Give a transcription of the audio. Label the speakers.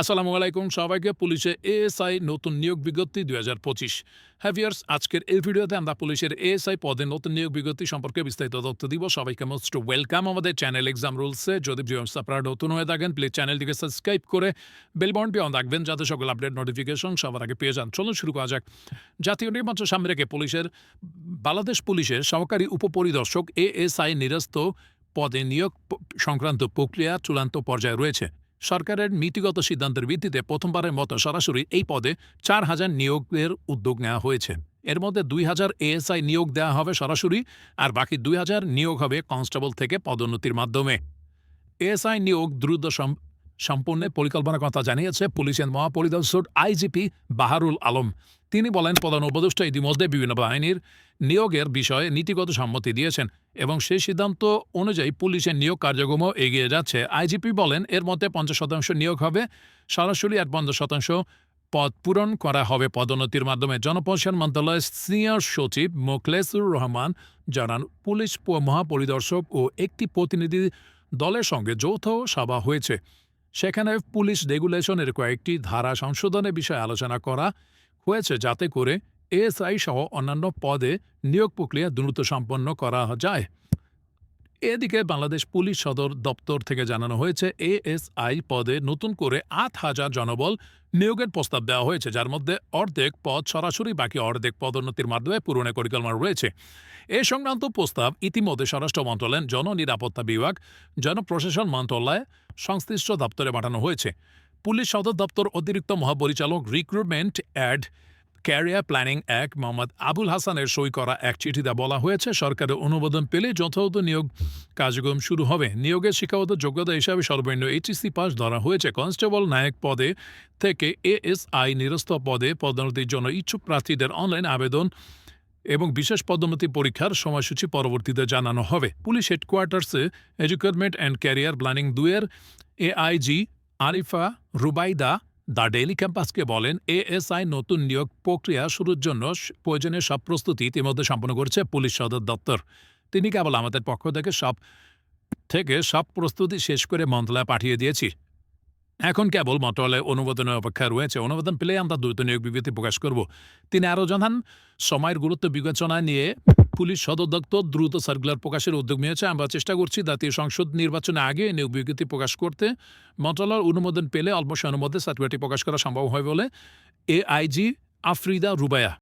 Speaker 1: আসসালামু আলাইকুম সবাইকে পুলিশে এএসআই নতুন নিয়োগ বিজ্ঞপ্তি দুই হাজার পঁচিশ। হ্যাভিয়ার্স আজকের এই ভিডিওতে আমরা পুলিশের এএসআই পদে নতুন নিয়োগ বিজ্ঞপ্তি সম্পর্কে বিস্তারিত তথ্য দিব। সবাইকে মোস্ট ওয়েলকাম। আমাদের চ্যানেল এক্সাম রুলসে যদি ভিউয়ার্স আপনারা নতুন হয়ে থাকেন, প্লিজ চ্যানেলটিকে সাবস্ক্রাইব করে বেল বন্ডটি অন রাখবেন যাতে সকল আপডেট নোটিফিকেশন সবার আগে পেয়ে যান। চলুন শুরু করা যাক। জাতীয় নির্বাচন সামনে রেখে পুলিশের, বাংলাদেশ পুলিশের সহকারী উপপরিদর্শক এএসআই নিরস্ত পদে নিয়োগ সংক্রান্ত প্রক্রিয়া চূড়ান্ত পর্যায়ে রয়েছে। সরকারের নীতিগত সিদ্ধান্তের ভিত্তিতে প্রথমবারের মতো সরাসরি এই পদে চার হাজার নিয়োগের উদ্যোগ নেওয়া হয়েছে। এর মধ্যে দুই হাজার এএসআই নিয়োগ দেওয়া হবে সরাসরি আর বাকি দুই হাজার নিয়োগ হবে কনস্টেবল থেকে পদোন্নতির মাধ্যমে। এএসআই নিয়োগ দ্রুত সম্পূর্ণ পরিকল্পনার কথা জানিয়েছে পুলিশের মহাপরিদর্শক আইজিপি বাহারুল আলম। তিনি বলেন, প্রধান উপদেষ্টা ইতিমধ্যে বিভিন্ন বাহিনীর নিয়োগের বিষয়ে নীতিগত সম্মতি দিয়েছেন এবং সেই সিদ্ধান্ত অনুযায়ী পুলিশের নিয়োগ কার্যক্রমও এগিয়ে যাচ্ছে। আইজিপি বলেন, এর মধ্যে পঞ্চাশ শতাংশ নিয়োগ হবে। সরাসরি আর পঞ্চাশ শতাংশ পদ পূরণ করা হবে পদোন্নতির মাধ্যমে। জনপ্রশাসন মন্ত্রণালয়ের সিনিয়র সচিব মোখলেসুর রহমান জানান, পুলিশ মহাপরিদর্শক ও একটি প্রতিনিধি দলের সঙ্গে যৌথ সভা হয়েছে। সেখানে পুলিশ রেগুলেশনের কয়েকটি ধারা সংশোধনের বিষয়ে আলোচনা করা হয়েছে যাতে করে এএসআই সহ অন্যান্য পদে নিয়োগ প্রক্রিয়া দ্রুত সম্পন্ন করা যায়। এদিকে বাংলাদেশ পুলিশ সদর দপ্তর থেকে জানানো হয়েছে, এএসআই পদে নতুন করে আট হাজার জনবল নিয়োগের প্রস্তাব দেওয়া হয়েছে, যার মধ্যে অর্ধেক পদ সরাসরি, বাকি অর্ধেক পদোন্নতির মাধ্যমে পূরণের পরিকল্পনা রয়েছে। এ সংক্রান্ত প্রস্তাব ইতিমধ্যে স্বরাষ্ট্র মন্ত্রণালয় জননিরাপত্তা বিভাগ জনপ্রশাসন মন্ত্রণালয়, সংশ্লিষ্ট দপ্তরে পাঠানো হয়েছে। পুলিশ সদর দপ্তর অতিরিক্ত মহাপরিচালক রিক্রুটমেন্ট অ্যাড ক্যারিয়ার প্ল্যানিং এক মোহাম্মদ আবুল হাসানের সই করা এক চিঠিতে বলা হয়েছে, সরকারের অনুমোদন পেলে যথাযথ নিয়োগ কার্যক্রম শুরু হবে। নিয়োগের শিক্ষাগত যোগ্যতা হিসাবে সর্বনিম্ন এইচএসসি পাস ধরা হয়েছে। কনস্টেবল নায়ক পদে থেকে এএসআই নিরস্ত পদে পদোন্নতির জন্য ইচ্ছুক প্রার্থীদের অনলাইন আবেদন এবং বিশেষ পদোন্নতি পরীক্ষার সময়সূচি পরবর্তীতে জানানো হবে। পুলিশ হেডকোয়ার্টার্সে এডুকেটমেন্ট অ্যান্ড ক্যারিয়ার প্ল্যানিং দুয়ের AIG Arifa Rubaida the daily ক্যাম্পাসকে বলেন, এএসআই নতুন নিয়োগ প্রক্রিয়া শুরুর জন্য প্রয়োজনীয় সব প্রস্তুতি ইতিমধ্যে সম্পন্ন করছে পুলিশ সদর দপ্তর। তিনি কেবল আমাদের পক্ষ থেকে সব থেকে সব প্রস্তুতি শেষ করে মন্ত্রণালয়ে পাঠিয়ে দিয়েছি। এখন কেবল মন্ত্রণালয়ে অনুমোদনের অপেক্ষা রয়েছে। অনুমোদন পেলে আমরা দ্রুত নিয়োগ বিবৃতি প্রকাশ করব। তিনি আরও জানান, সময়ের গুরুত্ব বিবেচনায় নিয়ে পুলিশ সদর দপ্তর দ্রুত সার্কুলার প্রকাশের উদ্যোগ নিয়েছে। আমরা চেষ্টা করছি জাতীয় সংসদ নির্বাচনে আগে নিয়োগ বিজ্ঞপ্তি প্রকাশ করতে। মন্ত্রণালয়ের অনুমোদন পেলে অল্প সময়ের মধ্যে সার্কুলারটি প্রকাশ করা সম্ভব হয় বলে এআইজি আফ্রিদা রুবায়া।